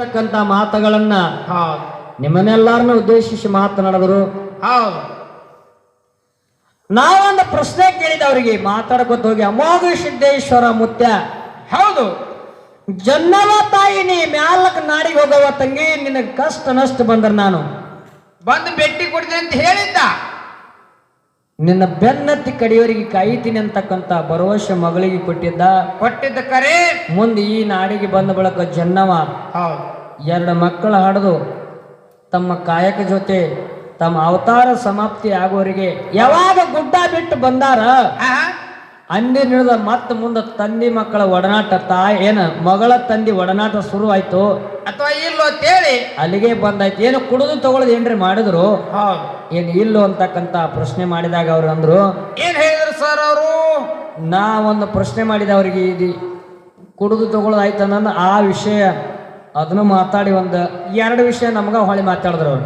ಅಂತಕ್ಕಂಥ ಮಾತುಗಳನ್ನ ನಿಮ್ಮನ್ನೆಲ್ಲಾರನ್ನ ಉದ್ದೇಶಿಸಿ ಮಾತನಾಡಿದ್ರು. ಹೌದು. ನಾವೊಂದು ಪ್ರಶ್ನೆ ಕೇಳಿದ ಅವರಿಗೆ ಮಾತಾಡ್ಕೊತ ಹೋಗಿ ಅಮೋಘ ಸಿದ್ದೇಶ್ವರ ಮುತ್ಯ. ಹೌದು. ಜನ್ನವ ತಾಯಿ ನೀ ಮ್ಯಾಲಕ್ ನಾಡಿಗೆ ಹೋಗವ ತಂಗಿ ನಿನಗೆ ಕಷ್ಟ ನಷ್ಟ ಬಂದ್ರ ನಾನು. ಬಂದು ಭೇಟಿ ಕೊಡ್ತೀನಿ ಅಂತ ಹೇಳಿದ್ದ. ನಿನ್ನ ಬೆನ್ನತ್ತಿ ಕಡಿಯವರಿಗೆ ಕಾಯ್ತೀನಿ ಅಂತಕ್ಕಂತ ಭರವಸೆ ಮಗಳಿಗೆ ಕೊಟ್ಟಿದ್ದ ಕೊಟ್ಟಿದ್ದ ಕರೆ. ಮುಂದೆ ಈ ನಾಡಿಗೆ ಬಂದ ಬಳಕ ಜನ್ನವ. ಎರಡು ಮಕ್ಕಳು ಹಾಡದು. ತಮ್ಮ ಕಾಯಕ ಜೊತೆ ತಮ್ಮ ಅವತಾರ ಸಮಾಪ್ತಿ ಆಗೋರಿಗೆ ಯಾವಾಗ ಗುಡ್ಡ ಬಿಟ್ಟು ಬಂದಾರ? ಆಹಾ. ನಡೆದ ಮತ್ತೆ ಮುಂದೆ ತಂದಿ ಮಕ್ಕಳ ಒಡನಾಟ ತಾಯಿ ಏನ ಮಗಳ ತಂದಿ ಒಡನಾಟ ಶುರು ಆಯ್ತು ಅಥವಾ ಇಲ್ಲೋ ಅಂತೇಳಿ? ಅಲ್ಲಿಗೆ ಬಂದಾಯ್ತು. ಏನು ಕುಡಿದು ತಗೊಳ್ಳೋದು ಏನ್ರಿ ಮಾಡಿದ್ರು? ಏನು ಇಲ್ಲೋ ಅಂತಕ್ಕಂತ ಪ್ರಶ್ನೆ ಮಾಡಿದಾಗ ಅವ್ರು ಅಂದ್ರು ಏನ್ ಹೇಳಿದ್ರು ಸರ್ ಅವರು? ನಾ ಒಂದು ಪ್ರಶ್ನೆ ಮಾಡಿದ ಅವ್ರಿಗೆ ಇದು ಕುಡಿದು ತಗೊಳ್ಳೋದು ಆಯ್ತು ಆ ವಿಷಯ ಅದನ್ನು ಮಾತಾಡಿ ಒಂದು ಎರಡು ವಿಷಯ ನಮ್ಗ ಹೊಳಿ ಮಾತಾಡಿದ್ರು ಅವ್ರು.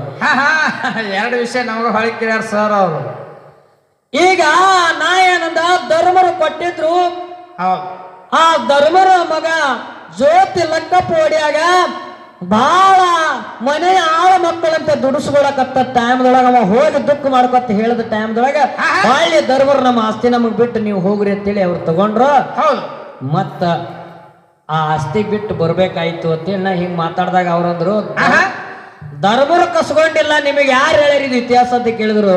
ಎರಡು ವಿಷಯ ನಮಗ ಕೇಳ್ಯಾರ ಸರ್ ಅವರು. ಈಗ ನಾಯನಂದ ಧರ್ಮರು ಕೊಟ್ಟಿದ್ರು. ಆ ಧರ್ಮರ ಮಗ ಜ್ಯೋತಿ ಲಕ್ಕಪ್ಪ ಪೋಡಿಯಾಗ ಬಾಳ ಮನೆಯ ಆಳ ಮಕ್ಕಳಂತೆ ದುಡಿಸ್ಕೊಳಕತ್ತ ಟೈಮ್ದೊಳಗ ಅವ ಹೋಗಿ ದುಃಖ ಮಾಡ್ಕೊತ ಹೇಳಿದ ಟೈಮ್ದೊಳಗ ಹಳ್ಳಿ ಧರ್ಮರು ನಮ್ಮ ಆಸ್ತಿ ನಮಗ್ ಬಿಟ್ಟು ನೀವು ಹೋಗ್ರಿ ಅಂತೇಳಿ ಅವ್ರು ತಗೊಂಡ್ರು. ಮತ್ತ ಆ ಆಸ್ತಿ ಬಿಟ್ಟು ಬರ್ಬೇಕಾಯ್ತು ಅಂತೇಳಿ ನಾ ಹಿಂಗ್ ಮಾತಾಡ್ದಾಗ ಅವ್ರಂದ್ರು. ಧರ್ಮರು ಕಸ್ಕೊಂಡಿಲ್ಲ ನಿಮಗೆ ಯಾರು ಹೇಳ್ಯಾರ ಇದು ಇತಿಹಾಸ ಅಂತ ಕೇಳಿದ್ರು.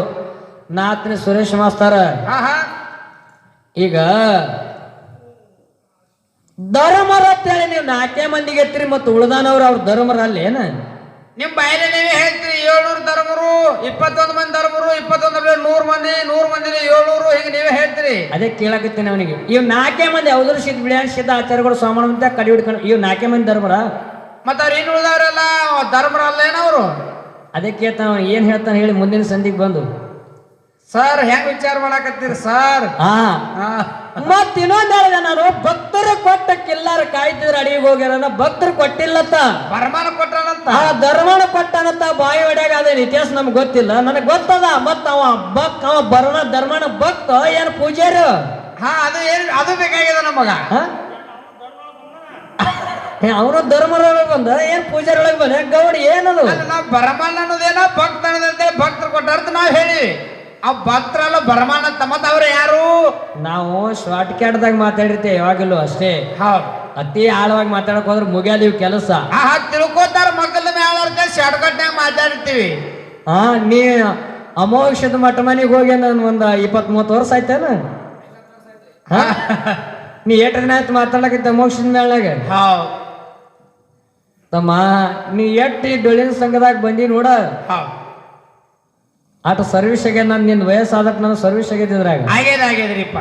ನಾತ್ನಿ ಸುರೇಶ್ ಮಾಸ್ತಾರ. ಈಗ ಧರ್ಮರ ಅಂತೇಳಿ ನೀವು ನಾಲ್ಕೇ ಮಂದಿಗೆ ಎತ್ತಿರಿ ಮತ್ತು ಉಳ್ದಾನವ್ರು ಅವ್ರ ಧರ್ಮರ ಅಲ್ಲೇನ ನಿಮ್ ಬಾಯಲ್ಲಿ ನೀವೇ ಹೇಳ್ತೀರಿ ಏಳ್ನೂರು ಧರ್ಮರು ಇಪ್ಪತ್ತೊಂದು ಮಂದಿ ಧರ್ಮರು ಇಪ್ಪತ್ತೊಂದು ನೂರು ಮಂದಿ ನೂರು ಮಂದಿ ಏಳ್ನೂರು ಹಿಂಗೆ ನೀವೇ ಹೇಳ್ತೀರಿ. ಅದೇ ಕೇಳಕತ್ತೀನಿ ಅವನಿಗೆ. ಇವ್ ನಾಲ್ಕೇ ಮಂದಿ ಯಾವ್ದ್ರ ಸಿದ್ಧ ಬಿಳಿಯಾನ್ ಸಿದ್ಧ ಆಚಾರ್ಯಗಳು ಸ್ವಾಮಿ ಅಂತ ಕಡಿ ಹಿಡ್ಕೊಂಡು ಇವ್ ನಾಲ್ಕೇ ಮಂದಿ ಧರ್ಮರ? ಮತ್ತ ಅವ್ರು ಇನ್ನು ಉಳ್ದವ್ರೆಲ್ಲ ಧರ್ಮರ ಅಲ್ಲೇನವರು ಅದಕ್ಕೆ ಕೇಳ್ತಾನ ಏನು ಏನ್ ಹೇಳ್ತಾನೆ ಹೇಳಿ ಮುಂದಿನ ಸಂಧಿಗೆ ಬಂದು. ಸರ್ ಹೆಂಗ್ ವಿಚಾರ ಮಾಡಾಕತ್ತೀರಿ ಸರ್ ಹಾ. ಮತ್ ಇನ್ನೊಂದ್ ಹೇಳಿದೆ ನಾನು ಭಕ್ತರು ಕೊಟ್ಟ ಕಿಲ್ಲಾರ ಕಾಯ್ತಿದ್ರ ಅಡಿಗೆ ಹೋಗ್ಯಾರ ಭಕ್ತರು ಕೊಟ್ಟಿಲ್ಲತ್ತ ಬರಮಾನ ಕೊಟ್ಟಾನಂತ ಆ ಧರ್ಮಣ ಕೊಟ್ಟನಂತ ಬಾಯಿ ಹೊಡ್ಯಾಗ ಅದೇನ್ ಇತಿಹಾಸ ನಮ್ಗೆ ಗೊತ್ತಿಲ್ಲ. ನನಗೆ ಗೊತ್ತದ ಮತ್ತ ಅವ ಭಕ್ ಅವ ಬರಣ ಧರ್ಮನ ಭಕ್ತ ಏನ್ ಪೂಜಾರು ಹಾ ಅದು ಏನ್ ಅದು ಬೇಕಾಗಿದೆ ನಮಗ. ಅವನು ಧರ್ಮರೊಳಗೆ ಬಂದ ಏನ್ ಪೂಜಾರಿ ಒಳಗೆ ಬಂದ? ಗೌಡಿ ಏನದು? ನಾವು ಬರಮಾನ ಅನ್ನೋದೇನೋ ಭಕ್ತ ಅನ್ನೋದಂತೆ ಭಕ್ತರು ಕೊಟ್ಟಾರ್ತ ನಾವು ಹೇಳಿ. ಆ ಭಕ್ತರಲ್ಲ ಬರಮಾನ ಅವ್ರು ಯಾರು? ನಾವು ಶಾರ್ಟ್ ಕ್ಯಾಟ್ದಾಗ ಮಾತಾಡಿರ್ತೇವೆ ಯಾವಾಗಲೂ ಅಷ್ಟೇ. ಹೌದು. ಅತಿ ಆಳವಾಗಿ ಮಾತಾಡಕ್ ಹೋದ್ರೆ ಮುಗಿಯಲ್ಲ ಇವ್ ಕೆಲಸ. ಆ ತಿಳ್ಕೊತಾರ ಮಕ್ಕಳ ಮೇಲೆ ಶಾರ್ಟ್ ಕಟ್ನಾಗ ಮಾತಾಡಿರ್ತೀವಿ ಹಾ ನೀ ಅಮೋಕ್ಷದ ಮಠ ಮನೆಗೆ ಹೋಗಿ ನಾನು ಒಂದ್ ಇಪ್ಪತ್ ಮೂವತ್ತು ವರ್ಷ ಆಯ್ತೇನ? ಹಾ? ನೀ ಏಟ್ ದಿನ ಆಯ್ತು ಮಾತಾಡಕತ್ತ ಅಮೋಕ್ಷದ ಮೇಳಾಗ ಹೌದು. ತಮ್ಮ ನೀ ಎಟ್ಟಿ ಡೊಳ್ಳಿನ ಸಂಘದಾಗ ಬಂದಿ ನೋಡ. ಹೌದು. ಆಟ ಸರ್ವಿಸ್ ಆಗ್ಯಾದ ನಾನು ನಿನ್ನ ವಯಸ್ಸಾದಕ್ಕೆ ನಾನು ಸರ್ವಿಸ್ ಆಗ್ಯದ ಆಗ್ಯದ್ರಿಪ್ಪ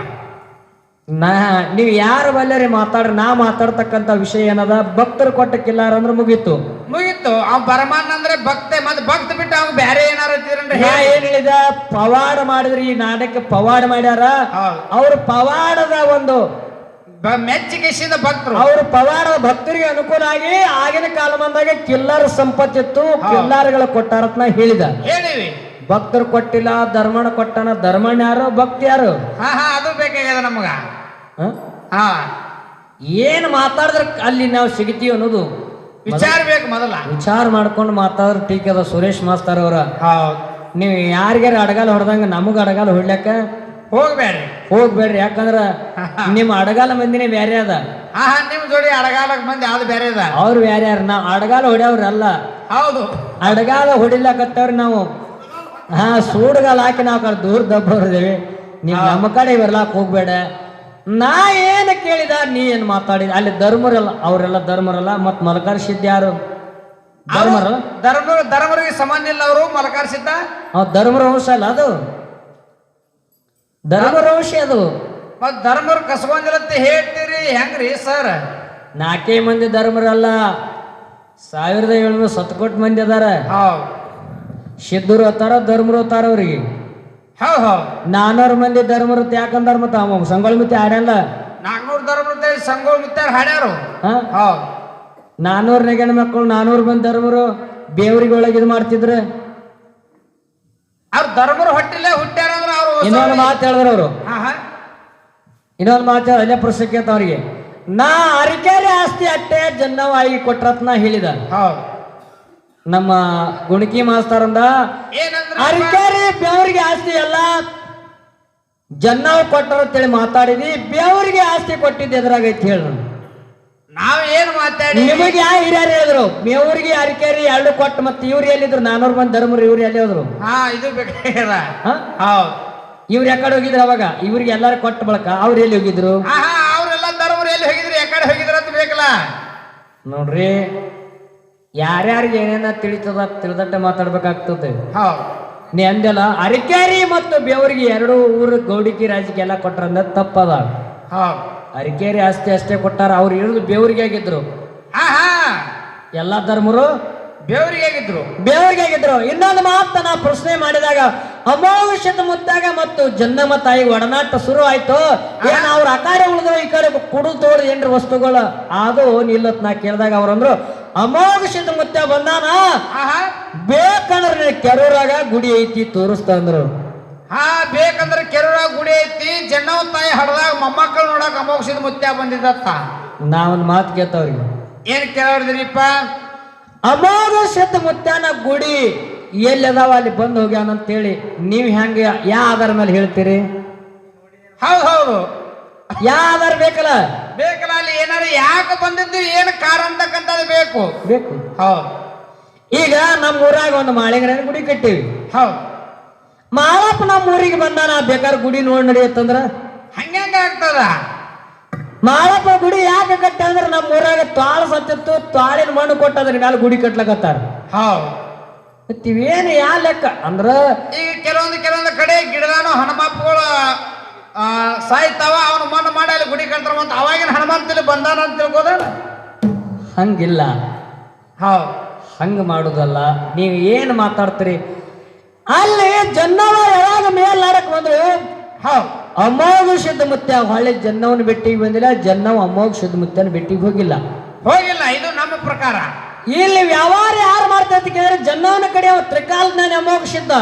ನಾ ನೀವು ಯಾರು ಬಲ್ಲರಿ ಮಾತಾಡ್ರಿ ನಾ ಮಾತಾಡ್ತಕ್ಕಂಥ ವಿಷಯ ಏನದ? ಭಕ್ತರು ಕೊಟ್ಟ ಕಿಲ್ಲಾರ ಅಂದ್ರೆ ಮುಗೀತು. ಮುಗೀತು. ಅವ್ ಬರಮಾನ ಅಂದ್ರೆ ಭಕ್ತೆ ಮತ್ತೆ ಭಕ್ತ ಬಿಟ್ಟು ಅವ್ ಬೇರೆ ಏನಾರ ನಾ ಏನ್ ಹೇಳಿದ? ಪವಾಡ ಮಾಡಿದ್ರಿ ಈ ನಾಟಕ ಪವಾಡ ಮಾಡ್ಯಾರ? ಅವ್ರು ಪವಾಡದ ಒಂದು ಮೆಚ್ಚಿಗೆಸಿದ ಭಕ್ತರು. ಅವ್ರ ಪವಾಡ ಭಕ್ತರಿಗೆ ಅನುಕೂಲ ಆಗಿ ಆಗಿನ ಕಾಲ ಬಂದಾಗ ಕಿಲ್ಲರ್ ಸಂಪತ್ತಿತ್ತು ಕಿಲ್ಲಾರಗಳ ಕೊಟ್ಟಾರತ್ನ ಹೇಳಿದ. ಹೇಳಿವಿ. ಭಕ್ತರು ಕೊಟ್ಟಿಲ್ಲ ಧರ್ಮಣ ಕೊಟ್ಟನ ಧರ್ಮಣ ಯಾರು ಭಕ್ತಿ ಯಾರು? ಹಾ ಹಾ ಅದು ಬೇಕಾಗ್ಯದ ನಮಗ. ಹ? ಹಾ. ಏನ್ ಮಾತಾಡಿದ್ರ ಅಲ್ಲಿ ನಾವು ಸಿಗ್ತೀವಿ ಅನ್ನೋದು ವಿಚಾರ ಬೇಕು ಮೊದಲ. ವಿಚಾರ ಮಾಡ್ಕೊಂಡು ಮಾತಾಡ್ರ ಟೀಕ್ ಅದ ಸುರೇಶ್ ಮಾಸ್ತರ್ ಅವರ. ಹೌದು. ನೀವು ಯಾರಿಗಾರ ಅಡಗಾಲ ಹೊಡೆದಂಗ ನಮಗ ಅಡಗಾಲ ಹೊಡ್ಲಕ್ಕ? ಹೋಗ್ಬೇಡ್ರಿ. ಹೋಗ್ಬೇಡ್ರಿ ಯಾಕಂದ್ರ ನಿಮ್ಮ ಅಡಗಾಲ ಮಂದಿನೇ ಬೇರೆ ಅದ. ಹಾ ಹಾ ನಿಮ್ ಜೋಡಿ ಅಡಗಾಲಕ್ ಮಂದಿ ಯಾವ್ದು ಬೇರೆ ಅದ. ಅವ್ರು ಬೇರೆ ಯಾರು? ನಾವು ಅಡಗಾಲ ಹೊಡ್ಯವ್ರಲ್ಲ. ಹೌದು. ಅಡಗಾಲ ಹೊಡಿಲಕತ್ತವ್ರಿ ನಾವು. ಹಾ ಸೂಡ್ಗಾಲ ಹಾಕಿ ನಾವು ದೂರ ದಬ್ಬರ್ದೇವಿ ನೀವು ನಮ್ಮ ಕಡೆ ಬರ್ಲಾಕ್ ಹೋಗ್ಬೇಡ. ನಾ ಏನು ಕೇಳಿದ ನೀ ಏನ್ ಮಾತಾಡಿದ? ಅಲ್ಲಿ ಧರ್ಮರಲ್ಲ ಅವರೆಲ್ಲ ಧರ್ಮರಲ್ಲ ಮತ್ ಮಲಕಾರ ಸಿದ್ಧ ಯಾರು ಧರ್ಮರ? ಧರ್ಮ ಧರ್ಮರಿಗೆ ಸಂಬಂಧ ಇಲ್ಲ ಅವರು ಮಲಕಾರ್ಸಿದ್ದ? ಅವ್ ಧರ್ಮರ ವಂಶ ಅಲ್ಲ ಅದು. ಧರ್ಮರ ವಂಶ ಅದು. ಮತ್ ಧರ್ಮರ ಕಸ್ಕೊಂಡಿರತ್ತೆ ಹೇಳ್ತೀರಿ ಹೆಂಗ್ರಿ ಸರ್? ನಾಲ್ಕೇ ಮಂದಿ ಧರ್ಮರಲ್ಲ. ಸಾವಿರದ ಏಳ್ನೂರ ಸತ್ಕೊಟ್ಟು ಮಂದಿ ಅದಾರ. ಹೌದು. ಸಿದ್ಧರು ಅತ್ತಾರ ಧರ್ಮರು ಅತ್ತಾರ ಅವ್ರಿಗೆ. ಹೌದು ಹೌದು ನಾನೂರು ಮಂದಿ ಧರ್ಮರು ಯಾಕಂದಾರ ಮತ್ತ ಅವ ಸಂಗೋಳ ಮತ್ತೆ ಹಾಡ್ಯಲ್ಲ ನಾಲ್ಕನೂರು ಧರ್ಮ ಸಂಗೋಳ ಮಿತ್ತಾರ ಹಾಡ್ಯಾರು. ಹಾ? ಹೌದು ನಾನೂರು ನೆಗಣ ಮಕ್ಕಳು ನಾನೂರು ಮಂದಿ ಧರ್ಮರು ಬೇವ್ರಿಗೆ ಒಳಗೆ ಇದು ಮಾಡ್ತಿದ್ರು. ಅವ್ರ ಧರ್ಮರು ಹೊಟ್ಟಿಲ್ಲ ಹುಟ್ಟ್ಯಾರ ಅಂದ್ರೆ ಅವರು ಇನ್ನೊಂದು ಮಾತು ಹೇಳಿದ್ರು ಅವರು. ಹಾ ಹಾ. ಇನ್ನೊಂದು ಮಾತು ಹೇಳಿ ಅಲ್ಲೇ ಪ್ರಸಕ್ತಿ ಅವ್ರಿಗೆ. ನಾ ಅರಿಕೆ ಆಸ್ತಿ ಅಟ್ಟೆ ಜನ್ನವಾಗಿ ಕೊಟ್ರತ್ ನಾ ಹೇಳಿದ. ಹೌದು ನಮ್ಮ ಗುಣಕಿ ಮಾಸ್ತರಂದ ಏನಂದ್ರ ಅರಿಕೆರೆ ಬೆವರಿಗೆ ಆಸ್ತಿ ಎಲ್ಲ ಜನ್ನಾವ್ ಕೊಟ್ಟರು ಅಂತೇಳಿ ಮಾತಾಡಿದಿ ಬೇವರಿಗೆ ಆಸ್ತಿ ಕೊಟ್ಟಿದ್ದು ಎದುರಾಗೈತಿ ಹೇಳ ನಾವ್ ಏನ್ ಮಾತಾಡಿ ನಿಮಗೆ ಯಾ ಹಿರಿಯರು ಹೇಳಿದ್ರು? ಮೇವ್ರಿಗೆ ಅರಿಕೆರಿ ಎರಡು ಕೊಟ್ಟು ಮತ್ತೆ ಇವ್ರು ಎಲ್ಲಿದ್ರು? ನಾನೂರು ಮಂದಿ ಧರ್ಮರು ಇವ್ರು ಎಲ್ಲಿ ಹೋದ್ರು? ಹಾ ಇದು ಬೇಕಲ್ಲ ಹಾ? ಹೌದು. ಇವ್ರು ಯಾಕಡೆ ಹೋಗಿದ್ರು ಅವಾಗ? ಇವ್ರಿಗೆ ಎಲ್ಲಾರು ಕೊಟ್ಟ ಬಳಕ ಅವ್ರು ಎಲ್ಲಿ ಹೋಗಿದ್ರು? ಅವ್ರೆಲ್ಲ ಧರ್ಮರು ಎಲ್ಲಿ ಹೋಗಿದ್ರು? ಯಾಕಡೆ ಹೋಗಿದ್ರು ಅಂತ ಬೇಕಲ್ಲ. ನೋಡ್ರಿ ಯಾರ್ಯಾರಿಗೆ ಏನೇನ ತಿಳಿತದ ತಿಳಿದಟ್ಟೆ ಮಾತಾಡ್ಬೇಕಾಗ್ತದೆ. ನೀ ಅಂದೆಲ್ಲ ಅರಿಕೇರಿ ಮತ್ತು ಬೇವರಿಗೆ ಎರಡು ಊರು ಗೌಡಿಕಿ ರಾಜಕೀಯ ಎಲ್ಲ ಕೊಟ್ರಂದ ತಪ್ಪದ. ಅರಿಕೇರಿ ಆಸ್ತಿ ಅಷ್ಟೇ ಕೊಟ್ಟಾರ ಅವ್ರು ಇರೋದು ಬೇವರಿಗೆ ಆಗಿದ್ರು. ಎಲ್ಲಾ ಧರ್ಮರು? ಬೇವರಿಗೆ ಆಗಿದ್ರು. ಬೇವರಿಗೆ ಆಗಿದ್ರು. ಇನ್ನೊಂದು ಮಾತ್ರ ನಾ ಪ್ರಶ್ನೆ ಮಾಡಿದಾಗ ಅಮಾವಶ್ಯದ ಮುತ್ತಾಗ ಮತ್ತು ಜನ್ನಮ್ಮ ತಾಯಿ ಒಡನಾಟ ಶುರು ಆಯ್ತು. ಏನ್ ಅವ್ರ ಅಕಾರ ಉಳಿದ್ರು ಈ ಕಡೆ ಕುಡು ತೋಡು ಏನ್ರ ವಸ್ತುಗಳು? ಅದು ನಿಲ್ಲತ್ ನಾ ಕೇಳಿದಾಗ ಅವ್ರಂದ್ರು ಅಮೋಘಶತ ಮತ್ತೆ ಬಂದಾನ? ಬೇಕಂದ್ರೆ ಕೆರೂರಾಗ ಗುಡಿ ಐತಿ ತೋರಿಸ್ತಾ ಅಂದ್ರು. ಹಾ ಬೇಕಂದ್ರೆ ಕೆರೂರಾಗ ಗುಡಿ ಐತಿ ಜನ್ನವ್ ತಾಯಿ ಹಡದಾಗ ಮೊಮ್ಮಕ್ಕಳು ನೋಡಕ್ ಅಮೋಕ್ಷದ ಮುತ್ಯ ಬಂದಿದ್ದತ್ತ. ನಾವೊಂದು ಮಾತು ಕೇಳ್ತಾವ್ರಿಗೆ ಏನ್ ಕೇಳಿದ್ರಿಪ್ಪ ಅಮೋಘ ಮುತ್ಯಾನ ಗುಡಿ ಎಲ್ಲಿ ಅದಾವ ಅಲ್ಲಿ ಬಂದು ಹೋಗ್ಯಾನ ಅಂತೇಳಿ ನೀವು ಹೆಂಗ ಯಾ ಆಧಾರ ಮೇಲೆ ಹೇಳ್ತೀರಿ? ಹೌದು ಹೌದು. ಯಾ ಆಧಾರ ಬೇಕಲ್ಲ? ಬೇಕಲ್ಲ ಅಲ್ಲಿ ಏನಾರು ಯಾಕೆ ಬಂದಿದ್ದು ಏನು ಕಾರಣ ಅಂತಕ್ಕಂಥದ್ದು ಬೇಕು? ಬೇಕು. ಹೌದು. ಈಗ ನಮ್ಮ ಊರಾಗ ಒಂದು ಮಾಳಿಗರನ ಗುಡಿ ಕಟ್ಟೀವಿ. ಹೌದು. ಮಾಳಪ್ಪ ನಮ್ಮ ಊರಿಗೆ ಬಂದಾನ ಬೇಕಾದ್ರೆ ಗುಡಿ ನೋಡಿ ನಡೆಯುತ್ತಂದ್ರ? ಹಂಗ್ಯಾಂಗ ಆಗ್ತದ? ಮಾಳಪ್ಪ ಗುಡಿ ಯಾಕೆ ಕಟ್ಟ ಅಂದ್ರೆ ನಮ್ಮ ಊರಾಗ ತಾಳ ಸತ್ತಿತ್ತು ತಾಳಿನ ಮಣ್ಣು ಕೊಟ್ಟು ಅದ್ರ ಮೇಲೆ ಗುಡಿ ಕಟ್ಲಕತ್ತಾರ. ಹೌದು. ಏನು ಯಾ ಲೆಕ್ಕ? ಅಂದ್ರ ಈಗ ಕೆಲವೊಂದು ಕೆಲವೊಂದು ಕಡೆ ಗಿಡದಾನು ಹನುಮಪ್ಪಗಳು ಸಾಯ್ತಾವ ಅವನು ಮಣ್ಣು ಮಾಡಿ ಅಲ್ಲಿ ಗುಡಿ ಕಟ್ತಾರ ಅಂತ ಅವಾಗಿನ ಹನುಮಂತಲ್ಲಿ ಬಂದಾನ ಅಂತ ತಿಳ್ಕೋದ ಹಂಗಿಲ್ಲ. ಹೌದು. ಹಂಗ ಮಾಡುದಲ್ಲ. ನೀವು ಏನು ಮಾತಾಡ್ತೀರಿ? ಅಲ್ಲಿ ಜನ್ನವ ಯಾವಾಗ ಮೇಲ್ನಾಡಕ್ ಬಂದ್ರು? ಹೌದು. ಅಮೋಘ ಶುದ್ಧ ಮುತ್ಯ ಹೊಳ್ಳಿ ಜನ್ನವನ ಬೆಟ್ಟಿಗೆ ಬಂದಿಲ್ಲ ಜನ್ನವ ಅಮೋಘ ಶುದ್ಧ ಮುತ್ಯನ ಬೆಟ್ಟಿಗೆ ಹೋಗಿಲ್ಲ. ಹೋಗಿಲ್ಲ ಇದು ನಮ್ಮ ಪ್ರಕಾರ. ಇಲ್ಲಿ ವ್ಯವಹಾರ ಯಾರು ಮಾಡ್ತಾ ಅಂತ ಕೇಳಿದ್ರೆ ಜನ್ನವನ ಕಡೆ ಅವ ತ್ರಿಕಾಲಜ್ಞಾನಿ ಅಮೋಘ ಸಿದ್ಧ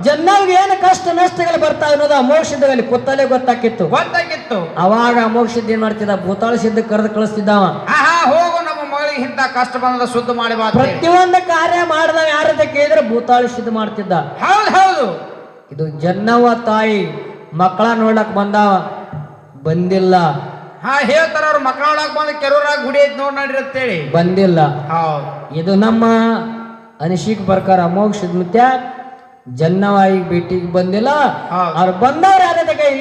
ಜನ್ನವ್ಗೆ ಏನು ಕಷ್ಟ ನಷ್ಟಗಳು ಬರ್ತಾವ ಅನ್ನೋದು ಅಮೋಘ ಕುತ್ತಲೆ ಗೊತ್ತಾಕಿತ್ತು ಗೊತ್ತಾಗಿತ್ತು ಅವಾಗ ಅಮೋಘ ಏನು ಮಾಡ್ತಿದ್ದ? ಭೂತಾಳ ಸಿದ್ಧ ಕರೆದು ಕಳಿಸ್ತಿದ್ದಾವ. ಹೋಗು ನಮ್ಮ ಮಗಳಿಗೆ ಇಂತ ಕಷ್ಟ ಬಂದ ಶುದ್ಧ ಮಾಡಿ. ಪ್ರತಿಯೊಂದು ಕಾರ್ಯ ಮಾಡಿದವ ಯಾರಂತ ಕೇಳಿದ್ರೆ ಭೂತಾಳ ಸಿದ್ಧ ಮಾಡ್ತಿದ್ದ. ಹೌದು ಹೌದು. ಇದು ಜನ್ನವ ತಾಯಿ ಮಕ್ಕಳ ನೋಡಕ್ ಬಂದಾವ. ಬಂದಿಲ್ಲ. ಹಾ ಹೇಳ್ತಾರ ಅವ್ರ ಮಕ್ಕಳೊಳಗೆ ಬಂದು ಕೆರೂರಾಗ ಗುಡಿ ಐತಿ ನೋಡ್ ನಡ್ರಿ ಅಂತೇಳಿ. ಬಂದಿಲ್ಲ. ಹೌದು. ಇದು ನಮ್ಮ ಅನಿಶಿಕ್ ಪ್ರಕಾರ ಅಮೋಘ ಸಿದ್ಮತ್ಯ ಜನ್ನವಾಯಿ ಭೇಟಿಗೆ ಬಂದಿಲ್ಲ. ಹೌದು. ಅವ್ರು ಬಂದವ್ರ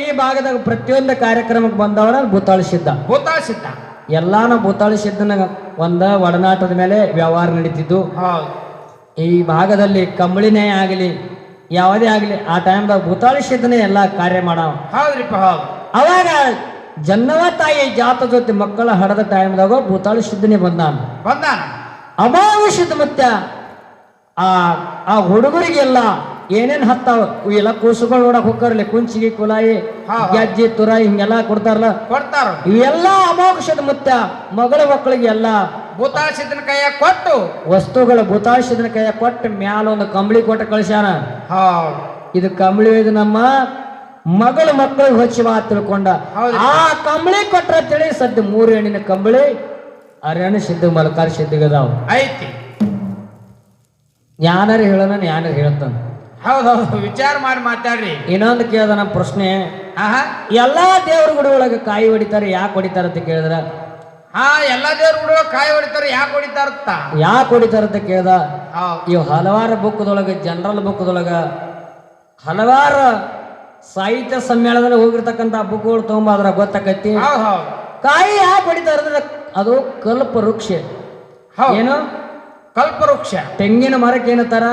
ಈ ಭಾಗದಾಗ ಪ್ರತಿಯೊಂದು ಕಾರ್ಯಕ್ರಮಕ್ಕೆ ಬಂದವರ ಭೂತಾಳ ಸಿದ್ಧ. ಎಲ್ಲಾನು ಭೂತಾಳಿಸಿದ್ದನ ಒಂದ ಒಡನಾಟದ ಮೇಲೆ ವ್ಯವಹಾರ ನಡೀತಿದ್ದು. ಹೌದು. ಈ ಭಾಗದಲ್ಲಿ ಕಂಬಳಿನೇ ಆಗಲಿ ಯಾವುದೇ ಆಗಲಿ ಆ ಟೈಮ್ದಾಗ ಭೂತಾಳಿಸಿದ್ದನೇ ಎಲ್ಲ ಕಾರ್ಯ ಮಾಡವ. ಹೌದ್ರಿಪ್ಪ ಹೌದು. ಅವಾಗ ಜನ್ನವ ತಾಯಿ ಜಾತ ಜೊತೆ ಮಕ್ಕಳ ಹಡದ ಟೈಮ್ದಾಗ ಭೂತಾಳು ಶುದ್ಧನೆ ಬಂದಾನ. ಬಂದಾನ. ಅಮಾವಶ್ಯದ ಮತ್ತೆ ಆ ಆ ಹುಡುಗರಿಗೆಲ್ಲ ಏನೇನ್ ಹತ್ತಾವ? ಇವೆಲ್ಲ ಕೂಸುಗಳು ನೋಡಕ್ ಹೋಗ್ತಾರಲ್ಲ ಕುಂಚಿಗೆ ಕುಲಾಯಿ ಗ್ಯಾಜ್ಜಿ. ಗೆಜ್ಜಿ ತುರಾಯಿ ಹಿಂಗೆಲ್ಲ ಕೊಡ್ತಾರಲ್ಲ. ಕೊಡ್ತಾರ. ಇವೆಲ್ಲ ಅಮೋಕ್ಷದ ಮತ್ತೆ ಮಗಳ ಮಕ್ಕಳಿಗೆ ಎಲ್ಲ ಭೂತಾಳ ಕೈಯ ಕೊಟ್ಟು ವಸ್ತುಗಳ ಭೂತಾಶಿದನ ಕೈಯ ಕೊಟ್ಟು ಮ್ಯಾಲ ಒಂದು ಕಂಬಳಿ ಕೊಟ್ಟು ಕಳಿಸ್ಯಾನ. ಇದು ಕಂಬಳಿ ಇದು ನಮ್ಮ ಮಗಳ ಮಕ್ಕಳು ಹೊಚ್ಚಿ ಮಾತು ತಿಳ್ಕೊಂಡ. ಆ ಕಂಬಳಿ ಕೊಟ್ರ ತಿಳಿ ಸದ್ಯ ಮೂರು ಹೆಣ್ಣಿನ ಕಂಬಳಿ ಅರಣ್ಯ ಸಿದ್ಧ ಮಲಕಾರ ಸಿದ್ಧಗದಾವ ಐತಿ. ಯಾನಾರು ಹೇಳೋಣ ಯಾನಾರು ಹೇಳ್ತಾನ ಹೌದೌದು ವಿಚಾರ ಮಾಡಿ ಮಾತಾಡ್ರಿ. ಇನ್ನೊಂದು ಕೇಳ್ದ ನಮ್ಮ ಪ್ರಶ್ನೆ. ಎಲ್ಲಾ ದೇವ್ರ ಗುಡಿ ಒಳಗೆ ಕಾಯಿ ಹೊಡಿತಾರೆ ಯಾಕೆ ಹೊಡಿತಾರ ಅಂತ ಕೇಳಿದ್ರ? ಹಾ ಎಲ್ಲಾ ದೇವ್ರ ಹುಡುಗ ಕಾಯಿ ಹೊಡಿತಾರೆ ಯಾಕೆ ಹೊಡಿತಾರ ಯಾಕೆ ಹೊಡಿತಾರ ಅಂತ ಕೇಳ್ದ? ಇವ್ ಇವು ಹಲವಾರು ಬುಕ್ದೊಳಗೆ ಜನರಲ್ ಬುಕ್ದೊಳಗ ಹಲವಾರು ಸಾಹಿತ್ಯ ಸಮ್ಮೇಳನದಲ್ಲಿ ಹೋಗಿರ್ತಕ್ಕಂಥ ಬುಕ್ಗಳು ತಗೊಂಬ ಅದ್ರ ಗೊತ್ತಾಕೈತಿ. ಕಾಯಿ ಯಾಕೆ ಅಂದ್ರೆ ಅದು ಕಲ್ಪ ವೃಕ್ಷ ಏನು? ಕಲ್ಪವೃಕ್ಷ. ತೆಂಗಿನ ಮರಕ್ಕೆ ಏನತ್ತಾರ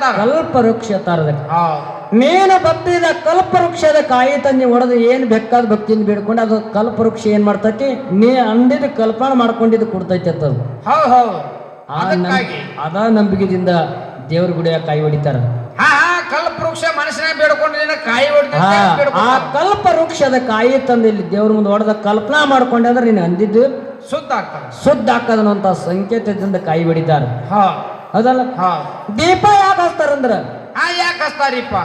ತರ? ಕಲ್ಪ ವೃಕ್ಷ ತಾರದ ಹೌದು. ನೀನು ಭಕ್ತಿದ ಕಲ್ಪ ವೃಕ್ಷದ ಕಾಯಿ ತಂದಿ ಹೊಡೆದು ಏನ್ ಬೇಕಾದ ಭಕ್ತಿಯಿಂದ ಬಿಡ್ಕೊಂಡು ಅದು ಕಲ್ಪ ವೃಕ್ಷ ಏನ್ ಮಾಡ್ತೈತಿ? ನೀ ಅಂದಿದ್ದು ಕಲ್ಪನೆ ಮಾಡ್ಕೊಂಡಿದ್ದು ಕೊಡ್ತೈತಿ ಅಂತ ಅದು. ನಂಬಿಕೆದಿಂದ ದೇವ್ರ ಗುಡಿಯ ಕಾಯಿ ಹೊಡಿತಾರ. ಹಾ ಹಾ ಹಾ ಆ. ಕಲ್ಪ ವೃಕ್ಷದ ಕಾಯಿ ತಂದು ಇಲ್ಲಿ ದೇವ್ರ ಮುಂದೆ ಹೊಡೆದ ಕಲ್ಪನಾ ಮಾಡ್ಕೊಂಡೆ ಅಂದ್ರೆ ನೀನು ಅಂದಿದ್ದು ಶುದ್ಧ ಆಗ್ತಾರ ಶುದ್ಧ ಸಂಕೇತದಿಂದ ಕಾಯಿ ಬಿಡಿದ್ದಾರೆ ಹಾ. ಹೌದಲ್ಲ? ಹಾ. ದೀಪ ಯಾಕೆ ಹಚ್ತಾರಂದ್ರ ಹಾ ಯಾಕೆ ಹಚ್ತಾರಿಪ್ಪ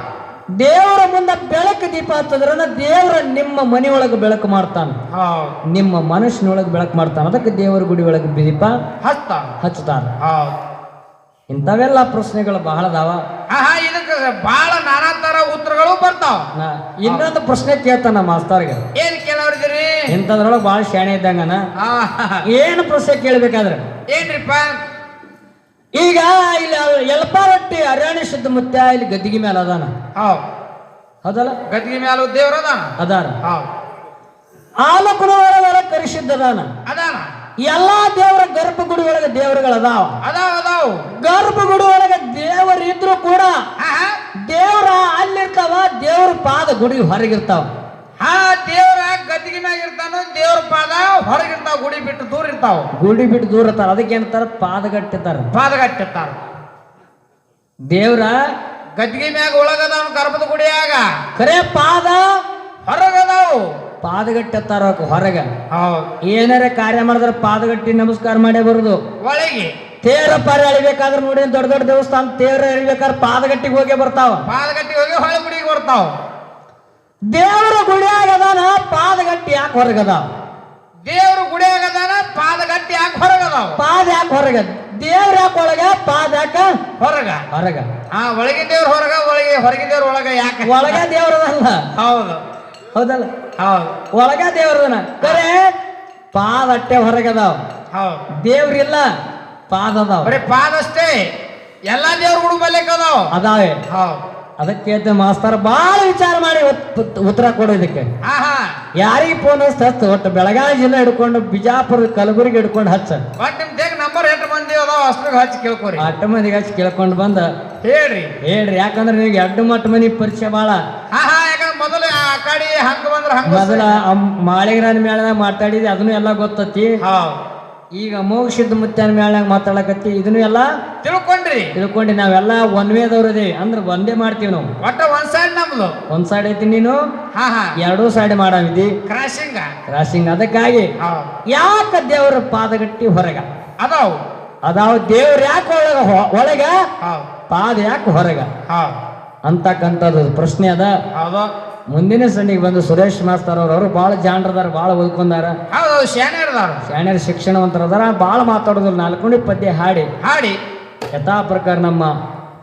ದೇವರ ಮುಂದೆ ಬೆಳಕು ದೀಪ ಹತ್ತದ್ರನ್ನ ದೇವರ ನಿಮ್ಮ ಮನೆಯೊಳಗೆ ಬೆಳಕು ಮಾಡ್ತಾನ. ಹಾ. ನಿಮ್ಮ ಮನಸ್ಸಿನೊಳಗೆ ಬೆಳಕು ಮಾಡ್ತಾನ. ಅದಕ್ಕೆ ದೇವರ ಗುಡಿ ಒಳಗೆ ದೀಪ ಹಚ್ತಾನ. ಹಚ್ತಾನ ಹೌದು ಇಂಥವೆಲ್ಲ ಪ್ರಶ್ನೆಗಳು ಬಹಳ ಅದಾವ ಆಹಾ ಇದಕ್ಕೆ ಬಹಳ ನಾನಾ ತರ ಉತ್ತರಗಳು ಬರ್ತಾವ. ಇನ್ನೊಂದು ಪ್ರಶ್ನೆ ಕೇಳ್ತಾನ ಮಾಸ್ತರ್ಗೆ. ಏನ್ ಕೇಳಿದ್ರಿ ಇಂಥದ್ರೊಳಗೆ ಬಹಳ ಶಾಣೆ ಇದ್ದಂಗನ. ಏನು ಪ್ರಶ್ನೆ ಕೇಳ್ಬೇಕಾದ್ರೆ? ಏನ್ರಿಪ್ಪ? ಈಗ ಇಲ್ಲಿ ಎಲ್ಪಾರಟ್ಟಿ ಅರಣ್ಯ ಮುತ್ಯ ಇಲ್ಲಿ ಗದ್ದಿಗೆ ಮೇಲೆ ಅದಾನ. ಹೌದು ಹೌದಲ್ಲ? ಗದ್ದಿಗೆ ಮೇಲೆ ದೇವ್ರ ಅದಾನ? ಅದಾರ. ಹೌದು ಆಲಕುನವರ ಕರಿಸಿದ್ದ ಅದಾನ. ಅದಾನ. ಎಲ್ಲಾ ದೇವರ ಗರ್ಭಗುಡಿ ಒಳಗೆ ದೇವರುಗಳು ಅದಾವ. ಅದಾವ ಅದಾವು. ಗರ್ಭಗುಡಿ ಒಳಗೆ ದೇವರು ಇದ್ರು ಕೂಡ ದೇವರ ಅಲ್ಲಿ ಅಲ್ಲಿರ್ತಾವ ದೇವ್ರ ಪಾದ ಗುಡಿ ಹೊರಗಿರ್ತಾವ. ಹಾ ದೇವರ ಗದ್ದಿಗೆ ಮ್ಯಾಗ ಇರ್ತಾನ ದೇವ್ರ ಪಾದ ಹೊರಗಿರ್ತಾವ ಗುಡಿ ಬಿಟ್ಟು ದೂರ ಇರ್ತಾವ. ಗುಡಿ ಬಿಟ್ಟು ದೂರ ಇರ್ತಾರ. ಅದಕ್ಕೆ ಏನಂತಾರ? ಪಾದಗಟ್ಟಿರ್ತಾರ. ಪಾದಗಟ್ಟಿರ್ತಾರ. ದೇವ್ರ ಗದ್ದಿಗೆ ಮ್ಯಾಗ ಒಳಗದಾವ ಗರ್ಭದ ಗುಡಿಯಾಗ. ಕರೆ ಪಾದ ಹೊರಗದಾವು. ಪಾದಗಟ್ಟಿರ್ತಾರ ಹೊರಗ ಹೌದು. ಏನಾರ ಕಾರ್ಯ ಮಾಡಿದ್ರೆ ಪಾದಗಟ್ಟಿ ನಮಸ್ಕಾರ ಮಾಡೇ ಬರುದು. ಒಳಗೆ. ತೇರ ಪಾರ ಎಳಿಬೇಕಾದ್ರೆ ನೋಡಿ ದೊಡ್ಡ ದೊಡ್ಡ ದೇವಸ್ಥಾನ ತೇರ ಎಳಿಬೇಕಾದ್ರೆ ಪಾದಗಟ್ಟಿಗೆ ಹೋಗಿ ಬರ್ತಾವ. ಪಾದಗಟ್ಟಿ ಹೋಗಿ ಹೊಳೆ ಗುಡಿಗೆ ಬರ್ತಾವ. ದೇವರ ಗುಡಿಯಾಗ ಅದಾನ ಪಾದಗಟ್ಟಿ ಯಾಕೆ ಹೊರಗದ ದೇವ್ರ ಗುಡಿಯಾಗ ಅದಾನ ಪಾದಗಟ್ಟಿ ಯಾಕೆ ಹೊರಗದಾವ ಪಾದ ಯಾಕೆ ಹೊರಗ? ದೇವ್ರ ಯಾಕೆ ಒಳಗ? ಪಾದ ಯಾಕ ಹೊರಗ. ಹೊರಗ. ಆ ಒಳಗಿನ ದೇವ್ರ ಹೊರಗ ಒಳಗೆ ಹೊರಗಿನ ದೇವ್ರ ಒಳಗ ಯಾಕೆ? ಒಳಗ ದೇವ್ರದಲ್ಲ ಹೌದು. ಹೌದಲ್ಲ? ಹೌದು ಒಳಗ ದೇವ್ರದನ ಕರೆ ಪಾದ ಅಟ್ಟೆ ಹೊರಗದಾವ ಹೌದು. ದೇವ್ರಿಲ್ಲ ಪಾದ ಅದಾವ. ಬರೀ ಪಾದ ಅಷ್ಟೇ. ಎಲ್ಲಾ ದೇವ್ರ ಗುಡು ಬಲ್ಲೆಕ್ ಅದಾವ. ಅದಾವೆ. ಹೌದು. ಅದಕ್ಕೆ ಅಂತ ಮಾಸ್ತರ್ ಬಹಳ ವಿಚಾರ ಮಾಡಿ ಉತ್- ಉತ್- ಉತ್ತರ ಕೊಡು ಇದಕ್ಕೆ. ಆಹಾ. ಯಾರಿಗೆ ಫೋನ್ ಹಚ್ಚ ಹಚ್ಚ ಒಟ್ಟು ಬೆಳಗಾವಿ ಜಿಲ್ಲೆ ಹಿಡ್ಕೊಂಡು ಬಿಜಾಪುರ ಕಲಬುರಗಿ ಹಿಡ್ಕೊಂಡು ಹಚ್ಚ. ನಂಬರ್ ಎಂಟು ಮಂದಿ ಅದಾವ ಅಷ್ಟ್ರಾಗ ಹಚ್ಚಿ ಕೇಳ್ಕೊರಿ. ಅಟ್ಟ ಮಂದಿಗೆ ಹಚ್ಚಿ ಕೇಳ್ಕೊಂಡು ಬಂದ. ಹೇಳ್ರಿ. ಹೇಳ್ರಿ ಯಾಕಂದ್ರೆ ನಿಮಗೆ ಎರಡು ಮಟ್ಟ ಮನಿ ಪರಿಚಯ ಯಾಕಂದ್ರೆ ಕಡೆ ಹಂಗ ಬಂದ್ರ ಹಂಗ ಮೊದಲ ಮಾಳಿಗ್ರಾನ ಮೇಳದಾಗ ಮಾತಾಡಿದ ಅದನ್ನು ಎಲ್ಲ ಗೊತ್ತತಿ. ಈಗ ಮೋಕ್ಷಿದ್ದ ಮುತ್ಯಾನ ಮೇಳಾಗ ಮಾತಾಡಕತ್ತಿ ಇದನ್ನು ಎಲ್ಲ ತಿಳ್ಕೊಂಡ್ರಿ. ತಿಳ್ಕೊಂಡು ನಾವೆಲ್ಲ ಒನ್ ವೇದವ್ರು ಇದೀವಿ. ಅಂದ್ರೆ ಒಂದೇ ಮಾಡ್ತೀವಿ ನಾವು. ಒಟ್ಟ ಒಂದ್ ಸೈಡ್ ನಮ್ದು. ಒಂದ್ ಸೈಡ್ ಐತಿ ನೀನು? ಹಾ ಹಾ. ಎರಡೂ ಸೈಡ್ ಮಾಡಿದಿ ಕ್ರಾಸಿಂಗ್ ಕ್ರಾಸಿಂಗ್ ಅದಕ್ಕಾಗಿ ಯಾಕ ದೇವ್ರು ಪಾದಗಟ್ಟಿ ಹೊರಗ? ಅದಾವ್. ಅದಾವ್ ದೇವ್ರ ಯಾಕೆ ಒಳಗ ಒಳಗ? ಪಾದ ಯಾಕೆ ಹೊರಗ? ಅಂತಕ್ಕಂಥದ್ದು ಪ್ರಶ್ನೆ ಅದ. ಮುಂದಿನ ಸಣ್ಣಿಗೆ ಬಂದು ಸುರೇಶ್ ಮಾಸ್ತರ್ ಅವ್ರು ಅವರು ಭಾಳ ಜಾಣರದಾರ ಭಾಳ ಓದ್ಕೊಂಡಾರ. ಹೌದು ಶಿಕ್ಷಣವಂತರದಾರ ಬಹಳ ಶಾಣ್ಯರ ಶಿಕ್ಷಣವಂತರ ಭಾಳ ಮಾತಾಡೋದಿಲ್ಲ ನಾಲ್ಕು ಪದ್ಯ ಹಾಡಿ. ಹಾಡಿ. ಯಥಾ ಪ್ರಕಾರ ನಮ್ಮ